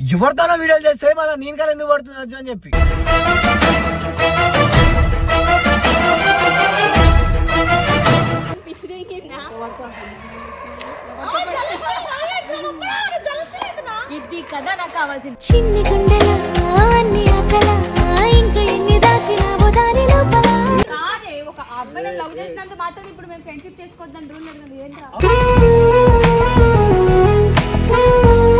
ఎవరితోనో వీడియోలు చేస్తే మళ్ళీ నేను కదా ఎందుకు పడుతుంది అని చెప్పి. ఇది కదా నాకు కావాల్సింది. చిన్ని గుండెలా అన్ని ఆశలా ఇంకా ఎన్ని దాచినావో దాని లోపల. కాదే ఒక అబ్బాయి లవ్ చేసినంత మాత్రం ఇప్పుడు మేము ఫ్రెండ్షిప్ చేసుకోవద్దని రూల్ లేదు ఏంట్రా?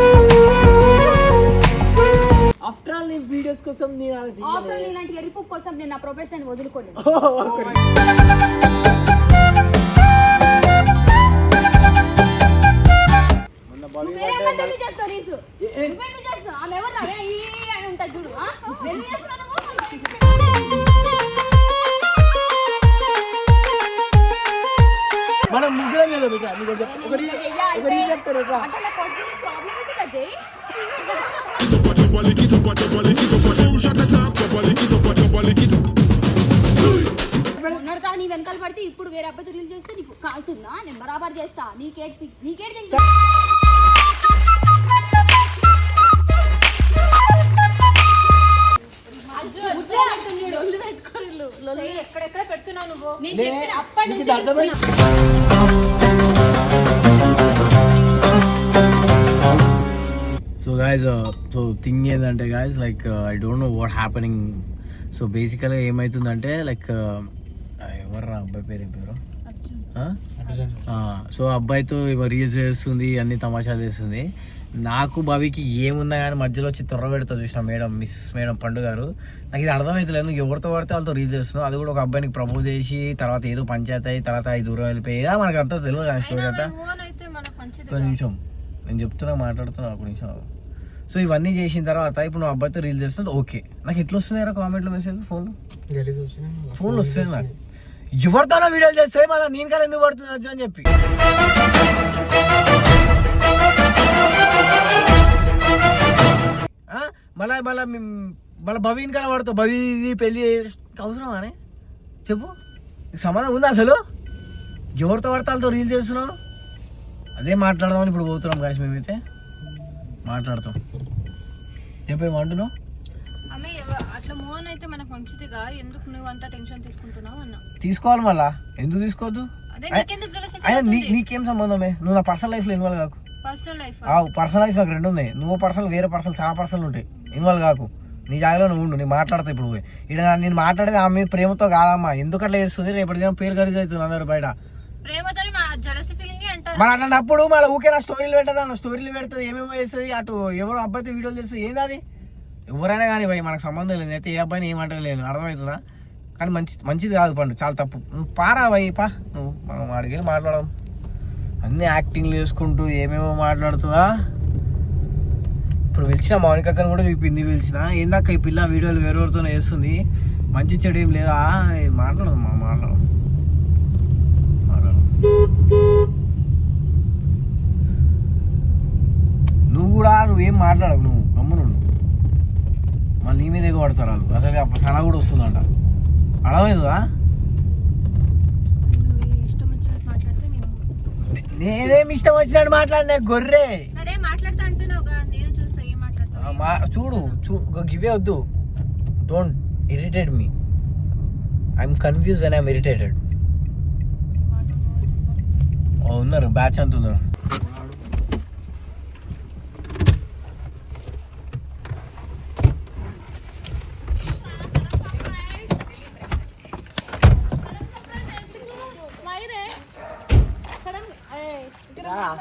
వీడియోస్ కోసం నేను ఆఫ్టర్ ఇలాంటి ఎరుపు కోసం నేను నా ప్రొఫెషన్ వదులుకోలేదు. నువ్వు వేరే అమ్మాయితో ఎందుకు చేస్తావు రీల్స్ నువ్వెందుకు చేస్తావు. ఆమె ఎవరు రా ఈ అని ఉంటుంది చూడు ఆ? ఎందుకు చేస్తున్నావు నువ్వు? మనం ముగ్గురం కదా బిడ్డ? నీకు ఒకటి చెప్తా. ఒకటి అయ్యా, ఒకటి అయితే- చెప్తాను రా. అంటే నా personal problem ఏంటి అజయ్? మొన్నటిదా నీ వెనకాల పడితే ఇప్పుడు వేరే అబ్బాయితో రీల్ చేస్తే నీకు కాలుతుందా? నేను బరాబర్ చేస్తా. నీకేట్ నీకేట్ తెలుసు? ఎక్కడెక్కడ పెడుతున్నావు నువ్వు? నేను చెప్పిన అప్పటి నుంచి సో గాయస్ సో థింగ్ ఏంటంటే guys like I don't know what happening so బేసికల్గా ఏమవుతుందంటే లైక్ ఎవర్రా అబ్బాయి పేరు ఏం పేరు? సో అబ్బాయితో రీల్స్ చేస్తుంది అన్ని తమాషాలు చేస్తుంది. నాకు భవికి ఏమున్నా కానీ మధ్యలో వచ్చి తొర్ర పెడతా చూసిన మేడం మిస్ మేడం పండు గారు. నాకు ఇది అర్థమవుతలేదు నువ్వు ఎవరితో పడితే వాళ్ళతో రీల్స్ చేస్తున్నావు? అది కూడా ఒక అబ్బాయికి ప్రపోజ్ చేసి తర్వాత ఏదో పంచాయతీ అయ్యి తర్వాత ఐదు దూరం వెళ్ళిపోయి. మనకు అంతా తెలియదు కానీ స్టోరీ అంతా. ఒక నిమిషం. నేను చెప్తున్నా మాట్లాడుతున్నా ఒక నిమిషం. సో ఇవన్నీ చేసిన తర్వాత ఇప్పుడు నువ్వు అబ్బాయితో రీల్ చేస్తుంటే ఓకే నాకు ఎట్లా వస్తున్నాయి కామెంట్లో మెసేజ్ ఫోన్లో ఫోన్లు వస్తాయి నాకు. ఎవరితోనో వీడియోలు చేస్తే మళ్ళీ నేను కదా ఎందుకు పడుతుంది అని చెప్పి? మళ్ళా మళ్ళా మళ్ళా భవీని కదా పడతావు భవీది పెళ్ళి అవసరం అని? చెప్పు. సంబంధం ఉందా అసలు? ఎవరితో పడతాలతో రీల్ చేస్తున్నావు? అదే మాట్లాడదామని ఇప్పుడు పోతున్నాం కాశీ మేమైతే. మాట్లాడతాం. చెప్పేమంటున్నావు ఆమె ఎవ- అట్లా మోహన్ అయితే మనకు మంచిదిగా ఎందుకు నువ్వు అంత టెన్షన్ తీసుకుంటున్నావు అన్న? తీసుకోవాలి మళ్ళా. ఎందుకు తీసుకోవద్దు? అయినా? నీకేం సంబంధమే? నువ్వు నా పర్సనల్ లైఫ్లో ఇన్వాల్వ్ కాకు. పర్సనల్ లైఫ్ ఆ? పర్సనల్ లైఫ్ నాకు రెండు ఉన్నాయి. నువ్వు పర్సనల్ వేరే పర్సనల్ చాలా పర్సనల్ ఉంటాయి ఇన్వాల్వ్ కాకు. నీ జాగాలో నువ్వు ఉండు నేను మాట్లాడతా ఇప్పుడు. ఇక్కడ నేను మాట్లాడేది ఆమె ప్రేమతో కాదమ్మా. ఎందుకు అట్లా చేస్తుంది? రేపటి దినం పేరు ఖరీదు అవుతుంది అందరు బయట. ప్రేమతో అంటారు. మన అన్నప్పుడు మళ్ళీ ఊకే నా స్టోరీలు పెట్టదా నా స్టోరీలు పెడుతుంది ఏమేమో వేస్తుంది అటు ఎవరు అబ్బాయితో వీడియోలు చేస్తుంది ఏంది అది? ఎవరైనా కానీ భయ మనకు సంబంధం లేదు అయితే ఏ అబ్బాయిని ఏమంటారు లేదు అర్థమవుతుందా? కానీ మంచి మంచిది కాదు పండు చాలా తప్పు. నువ్వు పారా భయ పా. నువ్వు మనం అడిగి మాట్లాడదాం. అన్ని యాక్టింగ్లు చేసుకుంటూ ఏమేమో మాట్లాడుతుందా? ఇప్పుడు పిలిచిన మౌనిక అక్కని కూడా పిన్ని పిలిచిన. ఏందాక ఈ పిల్ల వీడియోలు వేరెవరితో వేస్తుంది మంచి చెడు ఏం లేదా? మాట్లాడదు మా మాట్లాడదు. మాట్లాడదు. నువ్వు కూడా నువ్వేం మాట్లాడవు నువ్వు గమ్మును. మళ్ళీ నీ మీద ఎగబడతారు వాళ్ళు. అసలు అప్పుడు సన కూడా వస్తుందంట. ఇష్టం వచ్చినట్టు మాట్లాడితే నేను ఇష్టం వచ్చినట్టు మాట్లాడినా గొర్రె! చూడు చూ గివే వద్దు. Don't irritate me I'm confuse when I'm irritated ఉన్నారు బ్యాచ్ అంత ఉన్నారు.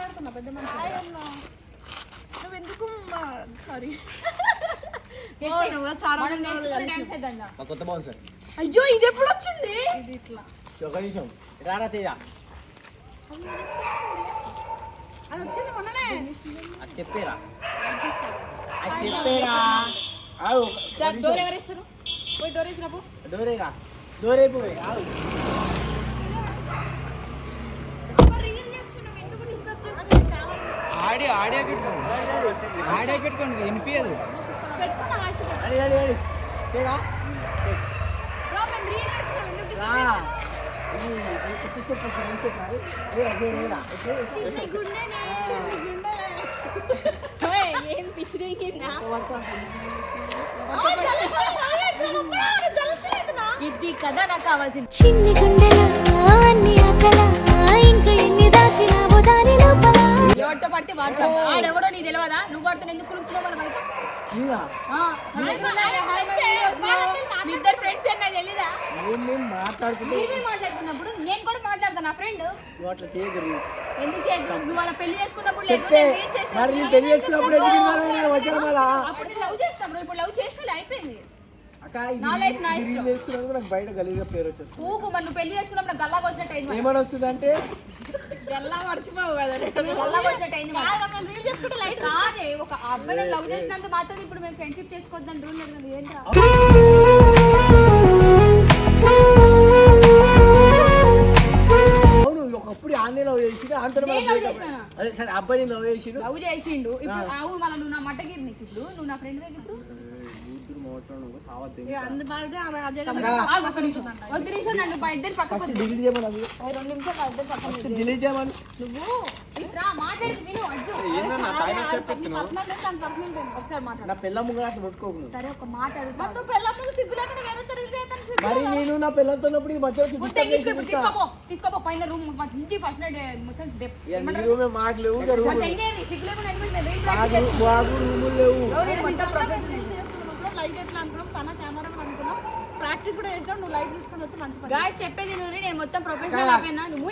కొత్త బాగుంది సార్ అయ్యో ఇది ఎప్పుడు వచ్చింది? ఒక నిమిషం. రారా తేజ. ఆ స్టెప్పేరా ఆ స్టెప్పేరా ఆవు డోర్ ఎవరు ఇస్తారు పోయి డోర్ వేసినప్పుడు డోరేరా డోరైపోయి ఆవు ఆడే ఆడే పెట్టుకోండి ఆడే పెట్టుకోండి వినిపించదు అడి అడి అడి తేగా బ్రో మేము రీల్ చేస్తున్నాం ఎందుకు రా ఇది ఇది కొత్త స్టెప్ వస్తుంది ఈ ఏరా ఏరా ఏరా ఓయ్, ఏం పిచ్చిరేగిందా ఇది కదా నాకు కావాల్సింది. చిన్ని గుండెలా అన్ని ఆశలా ఇంకా ఎన్ని దాచినావో దాని లోపల. ఎవరితో పడితే వాడతాం ఆడెవడో నీకు తెలియదా నువ్వు వాడుతున్నా ఎందుకు కులుపుతున్నావు మన బయట? నా. మీ ఇద్దరు ఫ్రెండ్స్ నాకు తెలీదా? మీరు మాట్లాడుతున్నప్పుడు నేను కూడా మాట్లాడతాను నా. ఫ్రెండ్ ఎందుకు చేయదు నువ్వు వాళ్ళ పెళ్ళి చేసుకున్నప్పుడు లేదు నేను రీల్స్ చేస్తాను. అప్పుడు లవ్ చేస్తాం ఇప్పుడు లవ్ చేస్తే అయిపోయింది నా నా ఇష్టం. నాకు బయట గలీగా పేరు వచ్చేస్తుంది. ఊకు మరి నువ్వు పెళ్ళి చేసుకున్నప్పుడు గల్లాగా వచ్చినట్టు అయింది మరి. ఏమని వస్తుంది అంటే గల్లాగా వచ్చినట్టు అయింది మరి. కాదే ఒక అబ్బాయిని లవ్ చేసినంత మాత్రం ఇప్పుడు మేము ఫ్రెండ్షిప్ చేసుకోవద్దని రూల్ లేదు కదా, ఏంట్రా అవును ఒకప్పుడు ఆన్లైన్ లవ్ చేసి అంతా నేను love చేసినానా? అదే సరే అబ్బాయిని లవ్ చేసిడు. లవ్ చేసిండు. ఇప్పుడు అవును మళ్ళీ నువ్వు నా మట్టగిరి నీకు ఇప్పుడు? నువ్వు నా ఫ్రెండ్ ఇప్పుడు? ఆగు, ఒక్క నిమిషం. ఒక్క నిమిషం నన్ను మా ఇద్దరు పక్కకు వదిలేయ్. డిలీట్ చేయమని నువ్వు ఇట్రా మాట్లాడేది విను అజ్జు ఒకసారి మాట్లాడు. నా పిల్ల ముంగ అట్లా నువ్వు. అడుగుతా మరి నేను నా పిల్లలతో ఉన్నప్పుడు ఇది మధ్యలో రూమ్ మాకు లేవు రూములు లేవు. ప్రొఫెషనల్ ప్రాక్టీస్ కూడా నువ్వు లైట్ తీసుకొని వచ్చి మంచి గాయస్ చెప్పేది నువ్వు నేను మొత్తం ప్రొఫెషనల్ అయిపోయినా. నువ్వు?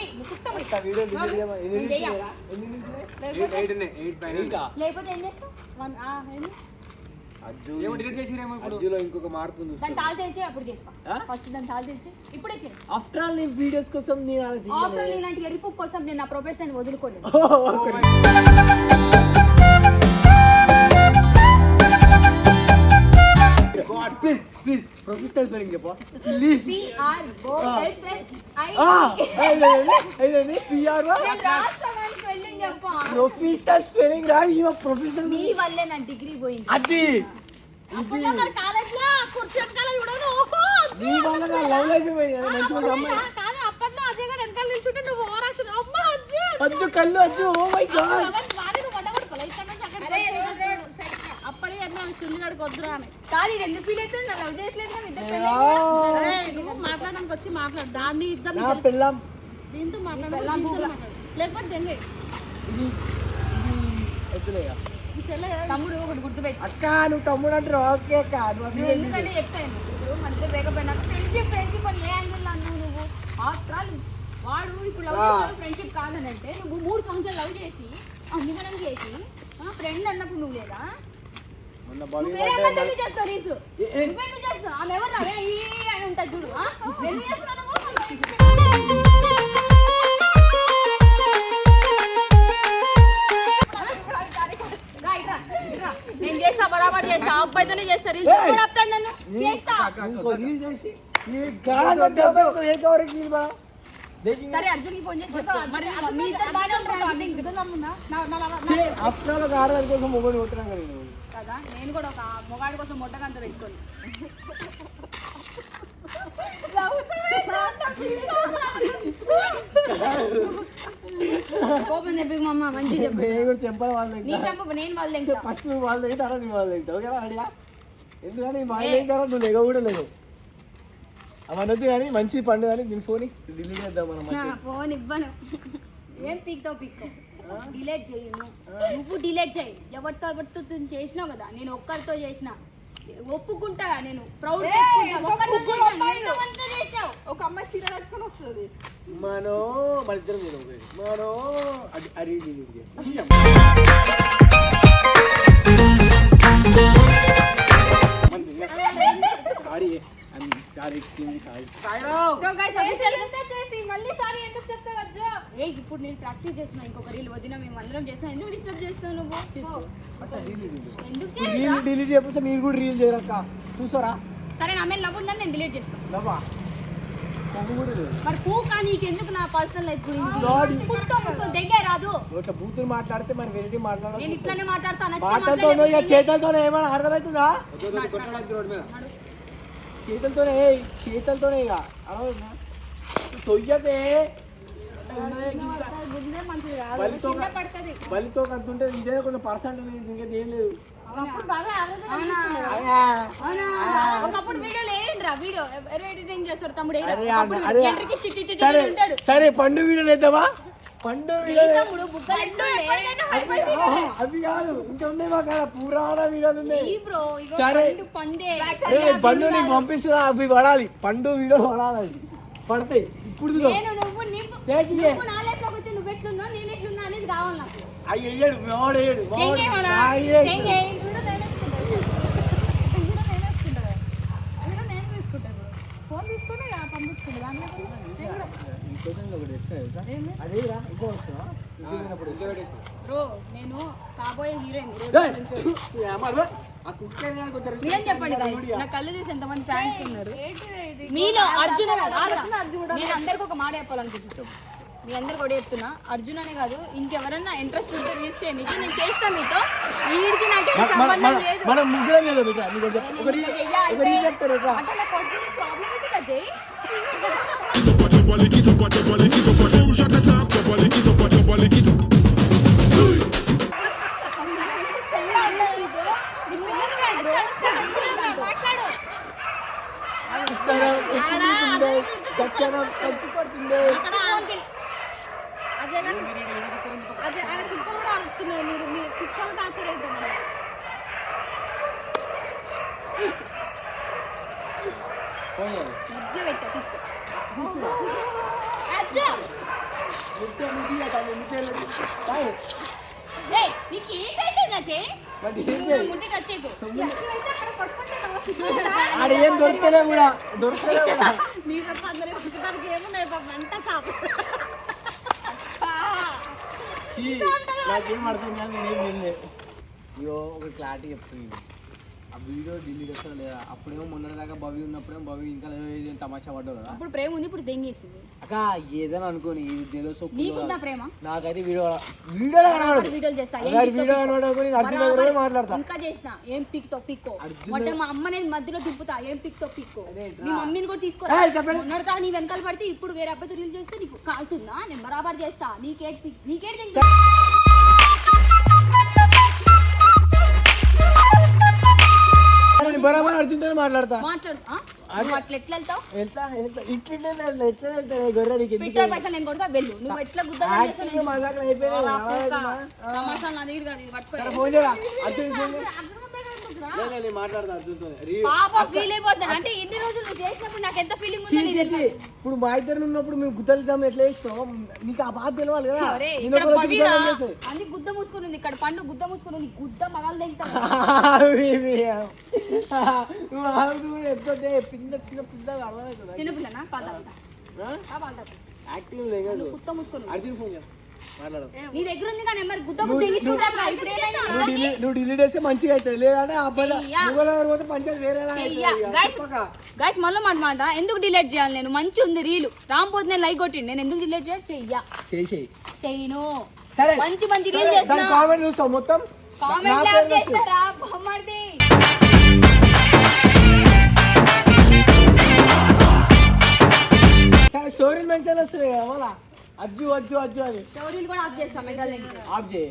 లేకపోతే ఏం చేస్తావు? వన్- ఆ, ఏంది? ఇంకొక మార్పు ఆఫ్టర్ ఆల్ వీడియోస్ కోసం నేను. ఇలాంటి ఎరుపు కోసం నేను నా ప్రొఫెషన్ వదులుకోలేదు. నేను రాష్ట్రమని స్పెల్లింగ్ చెప్పా. Professional spelling రా, ఈమె professional నీ వల్లే నా డిగ్రీ పోయింది. అది. నీ వల్ల నా లవ్ లైఫ్ పోయింది. మంచి మంచి అమ్మాయి. అజ్జు కళ్ళు అజ్జు. ఓ మై గాడ్ అన్నా సుల్లిగాడికి వద్దురా అని. కాదు ఇది ఎందుకు ఫీల్ అవుతుంది? నా లవ్ చేయట్లేదు కదా ఇద్దరు పెళ్ళి నువ్వు మాట్లాడడానికి వచ్చి మాట్లాడు. దాన్ని ఇద్దరు నా పిల్లం దీంతో మాట్లాడు. పెళ్ళాం దీంతో బూగ. మాట్లాడు. లేకపోతే దెంగే ఇది ఇది వద్దులేగా ఈ చెల్లె తమ్ముడు ఒకటి గుర్తుపెట్టి. అక్క నువ్వు తమ్ముడు అంటారు ఓకే అక్క నువ్వు నువ్వు ఎందుకంటే చెప్తాను ఇప్పుడు ఇద్దరు లేకపోయినా ఫ్రెండ్షిప్ ఫ్రెండ్షిప్ అని ఏ యాంగిల్ అన్నావు నువ్వు? ఆఫ్టర్ ఆల్ వాడు ఇప్పుడు లవ్ చేస్తాడు ఫ్రెండ్షిప్ కాదనంటే నువ్వు మూడు సంవత్సరాలు లవ్ చేసి అందిమనం చేసి ఫ్రెండ్ అన్నప్పుడు నువ్వు లేదా? మొన్న. నేను చేస్తా బరాబర్ చేస్తా. అబ్బాయితోనే చేస్తా. రీల్స్ కూడా ఆపుతాడు నన్ను. చేస్తా. ఇంకో రీల్ చేసి ఈ గాలి దెబ్బ ఒక ఏ కవర్కి బా దేకి సరే అర్జున్కి ఫోన్ చేసి మరి మీ ఇద్దరు బాగానే ఉంటారు కోసం కదా. కదా నేను కూడా ఒక మొగాడి కోసం మొట్టకంత పెట్టుకోను. కోపం చెప్పి మమ్మ మంచి చెప్పు. నేను చెప్పాలి వాళ్ళ నీ చంప నేను వాళ్ళు ఫస్ట్ నువ్వు వాళ్ళ దగ్గర తర్వాత నీ వాళ్ళ దగ్గర. ఓకేనా అడిగా? ఎందుకంటే మా దగ్గర తర్వాత నువ్వు లెగ కూడా లేవు అవన్నీ కానీ మంచి పండు కానీ దీని ఫోన్ డిలీట్ చేద్దాం మనం. ఫోన్ ఇవ్వను. ఏం పీక్తావు పీక్కో డిలేట్ చేయను. నువ్వు డిలేట్ చేయి. ఎవరితో ఎవరితో చేసినావు కదా నేను ఒక్కరితో చేసిన. ఒప్పుకుంటా నేను. ప్రౌడ్ ఒక అమ్మాయి చీర కట్టుకొని వస్తుంది. మనో మన ఇద్దరం. మనో అది సారీ. ఇప్పుడు నేను ప్రాక్టీస్ చేస్తున్నా ఇంకొక రీల్ వదిన మేము అందరం చేస్తాం ఎందుకు డిస్టర్బ్ చేస్తావు నువ్వు? పో. ఎందుకు డిలీట్ చెప్పేస్తే మీరు కూడా రీల్ చేయరక్క. చూసారా? సరే నా మీద లవ్ ఉందని నేను డిలీట్ చేస్తాను మరి పూకా నీకెందుకు నా పర్సనల్ లైఫ్ గురించి? దగ్గర రాదు. ఇట్లా బూతులు మాట్లాడితే మరి వెరైటీ నేను మాట్లాడాలి ఇట్లానే మాట్లాడతాను చేతులతోనే ఏమైనా అర్థమవుతుందా? చేతులతోనే ఏయ్, చేతులతోనే ఇక. మంచిది కాదు. బలితో కింద పడుతుంది. బలితో అంత ఇదే కొంచెం పర్సెంట్ ఇంకేది ఏం లేదు. వీడియో సరే ఉంటాడు. సరే పండు వీడియోలు వేద్దామా పండు? అవి కాదు. ఇంకా ఉన్నాయి మా కాడ పురాణ వీడియోలు ఉన్నాయి. ఈ బ్రో ఇగో సరే. పండు పండే అరే పండు నీకు పంపిస్తున్నా అవి పడాలి. పండు వీడియో పడాలి. అవి. పడతాయి. ఇప్పుడు. నేను నువ్వు నీకు దేనికి? నువ్వు నా లైఫ్లోకి వచ్చి నువ్వు ఎట్లున్నావు నేను ఎట్లున్నా అనేది కావాలి నాకు అవి వేయడు మావాడు వేయడు మావాడు చెయ్యేమన్నా? నా వేయడు. చెయ్యే. కూడా నేను వేసుకుంటా కూడా నేను వేసుకుంటా కూడా నేను తీసుకుంటాను ఫోన్ తీసుకొని ఆ పంపించుకుంటా దాంట్లో కూడా నేను కూడా ఈ క్వశ్చన్లో ఒకటి తెచ్చినా తెలుసా? అదేరా ఇంకో వస్తున్నా ఇంటికి పోయినప్పుడు తెచ్చినా. బ్రో నేను కాబోయే హీరోయిన్ మీరేం చెప్పండి guys. నా కళ్ళు చూసి ఎంతమంది ఫ్యాన్స్ ఉన్నారు? మీలో అర్జున్ నేను అందరికి ఒక మాట చెప్పాలనుకుంటున్నాను మీ అందరికి కూడా చెప్తున్నా. అర్జున్ అనే కాదు ఇంకెవరన్నా ఇంట్రెస్ట్ ఉంటే రీచ్ చేయండి. నేను చేస్తా మీతో. వీడికి నాకేం సంబంధం లేదు. మనం ముగ్గురం కదా బిడ్డ. నీకు చెప్- నేను ఒకటి ఇంకా చెయ్యా ఒకటి అయితే. చెప్తారు ఎట్లా? అంటే నాకు కొంచెం ప్రాబ్లం ఉంది కదా జై ఇచ్చనం, ఇచ్చుకుంటుండే, చచ్చనం, చచ్చి కొడుతుండే. అజయ్ గారు అజయ్ ఆయన కుక్క కూడా అరుస్తున్నాయి మీరు మీ కుక్కలు టార్చర్ అవుతుంది పోనీ. మధ్య పెట్టా తీసుకో నీకు ఏంటైతే నచ్చే ఏం నాకు ఆడ ఏం దొరకలే కూడా దొరకలే నీ తప్ప అందరూ కుక్కడానికి ఏమున్నాయి పాపం అంట నాకేం అర్థం కాదు నేనేం తినలే అయ్యో ఒక క్లారిటీ చెప్తుంది ఆ వీడియో డిలీట్ చేస్తా లేదా? అప్పుడేమో మొన్న దాకా భవి ఉన్నప్పుడేమో భవి ఇంకా ఏదో తమాషా పడ్డావు కదా. అప్పుడు ప్రేమ ఉంది ఇప్పుడు దెంగేసింది. అక్క ఏదైనా అనుకోని ఇది తెలుసు నీకుందా ప్రేమ? నాకైతే వీడియో వీడియోలో కనబడదు వీడియోలు చేస్తా. ఏం అక్కడ పిక్తో వీడియో పిక్కో. అర్జున్ దగ్గర మాట్లాడతా. ఇంకా చేసిన. ఏం పిక్తో పిక్కో? అర్జున్ మొట్ట మా అమ్మ నేను మధ్యలో తిప్పుతా ఏం పిక్తో పిక్కో? నీ మమ్మీని కూడా తీసుకోరా? ఏయ్, చెప్పండి. మొన్నటిదా నీ వెనకాల పడితే ఇప్పుడు వేరే అబ్బాయి రిలీజ్ చేస్తే నీకు కాలుతుందా? నేను బరాబర్ చేస్తా. నీకేట్ పిక్ నీకేట్ నేను బరాబర్ అర్జున్తో మాట్లాడతా. మాట్లాడు పెట్రోల్ పైసలు నేను కొడతా వెళ్ళు. నువ్వు ఎట్లా గుద్దా అంటే ఎన్ని రోజులు నువ్వు చేసినప్పుడు నాకు ఎంత ఫీలింగ్ ఉందో. ఇప్పుడు మా ఇద్దరు ఉన్నప్పుడు మేము గుద్దలుద్దాం ఎట్లా చేసినావు? నీకు ఆ బాధ తెలవాలి కదా. అన్ని గుద్ద మూసుకుని ఉంది. ఇక్కడ పండు గుద్ద మూసుకుని ఉంది. గుద్ద మగాలు బేబీ. నువ్వు ఎప్పుడైతే పిల్ల పిల్ల పిల్ల అర్థమవుతుందా? చిన్నపిల్లనా పాత ఆ? యాక్టింగ్ లేదు గుత్త మూసుకుని అర్జున్ ఫోన్ చేయ. మాట్లాడు. నీ దగ్గర ఉంది గుద్ద నువ్వు డిలీట్ చేస్తే మంచిగా అవుతుంది. లేదంటే పోతే పంచాయతీ వేరే గైస్ మళ్ళీ మాట ఎందుకు డిలీట్ చేయాలి నేను? మంచి ఉంది రీలు రామ్ పోతే నేను లైక్ కొట్టిండు. నేను ఎందుకు డిలీట్ చేయాలి? చెయ్యా. చేసేయి చెయ్యను. సరే. మంచి మంచి రీల్ దాని చేస్తున్నా. కామెంట్ చూస్తావు మొత్తం. కామెంట్ మెన్షన్ వస్తున్నాయి కదా మళ్ళా. అజ్జు అజ్జు అజ్జు అని. స్టోరీలు కూడా ఆఫ్ చేస్తా మెటల్ ఆఫ్ చేయి.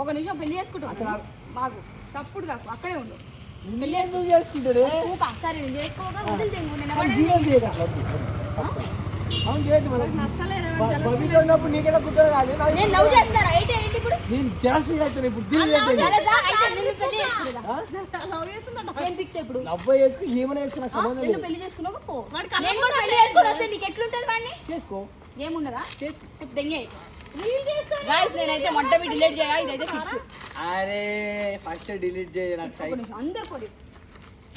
ఒక నిమిషం పెళ్ళి చేసుకుంటాం బాగు. తప్పుడు కాకు అక్కడే ఉండు. పెళ్ళి ఎందుకు చేసుకుంటాడు? సరే నేను చేసుకోగా నేను అవును, ఎవరైనా జీవం చేయదు అట్లా వద్దు. అవును చేయదు మరి బ- బబీతో ఉన్నప్పుడు నీకెలా కుదరదు కాదు నేను లవ్ చేస్తారా ఏంటి ఏంటి ఇప్పుడు? నేను జలస్ ఫీల్ అవుతాను ఇప్పుడు దీని అయిపోయింది జలసా? అయితే నిన్ను పెళ్ళి చేసుకుంటా లవ్ చేస్తున్నా పిక్తే ఇప్పుడు? ఏమైనా నిన్ను లేదు. పెళ్ళి చేసుకున్నావు పో. వాడికి నేను కూడా పెళ్ళి చేసుకుని వస్తే నీకు ఎట్లుంటది వాడిని? చేసుకో. ఏమున్నదా ఇప్పుడు దెంగే. గాయస్ నేనైతే డిలీట్ చేయ ఇదైతే ఫిక్స్ అరే ఫస్ట్ డిలీట్ చేయ నాకు సైట్ అందరు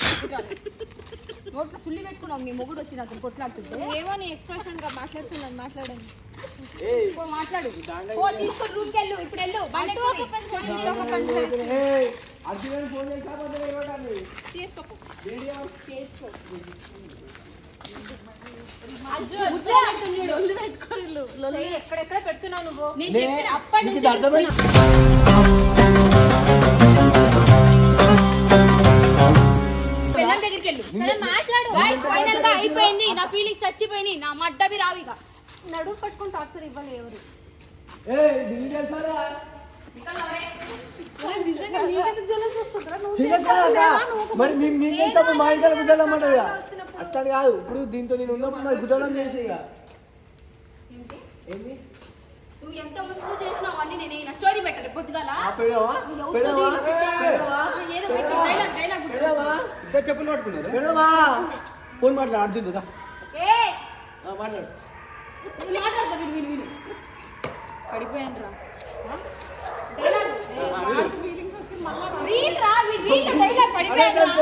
నోట్లో చుల్లి పెట్టుకున్నావు మీ మొగుడు వచ్చి అతను కొట్లాడుతుంటే. ఏమో నీ ఎక్స్ప్రెషన్గా మాట్లాడుతున్నాను మాట్లాడండి. పో మాట్లాడు. పో తీసుకొని రూమ్కి వెళ్ళు ఇప్పుడు వెళ్ళు బండి ఎక్కడెక్కడ పెడుతున్నావు నువ్వు? నేను చెప్పిన అప్పటి నీకు నుంచి దగ్గరికి వెళ్ళు సరే మాట్లాడు. గాయస్ ఫైనల్గా అయిపోయింది. నా ఫీలింగ్స్ చచ్చిపోయినాయి. నా మడ్డవి రావు ఇక. నడువు పట్టుకొని టార్చర్ ఇవ్వాలి ఎవరు? మరి మేము మా ఇంట్లో గుద్దలమ్మంట అట్లా కాదు. ఇప్పుడు దీంతో నేను ఉన్నప్పుడు మరి గుద్దడం చేసి ఏంటి? నువ్వు ఎంత ముందు చేసినావు అన్ని నేను నా స్టోరీ పెట్టాలి. పొద్దుగాల ఏదో పెట్టు డైలాగ్ డైలాగ్ పెడవా ఇద్దరు చెప్పులు పట్టుకున్నారు. పెడవా ఫోన్ మాట్లాడు అర్జున్ ఏ! మాట్లాడు. మాట్లాడతా విను విను విను. పడిపోయాను రా డైలాగ్ ఫీలింగ్స్ వస్తే మళ్ళా రీల్ రా. వీడు రీల్ డైలాగ్ పడిపోయాను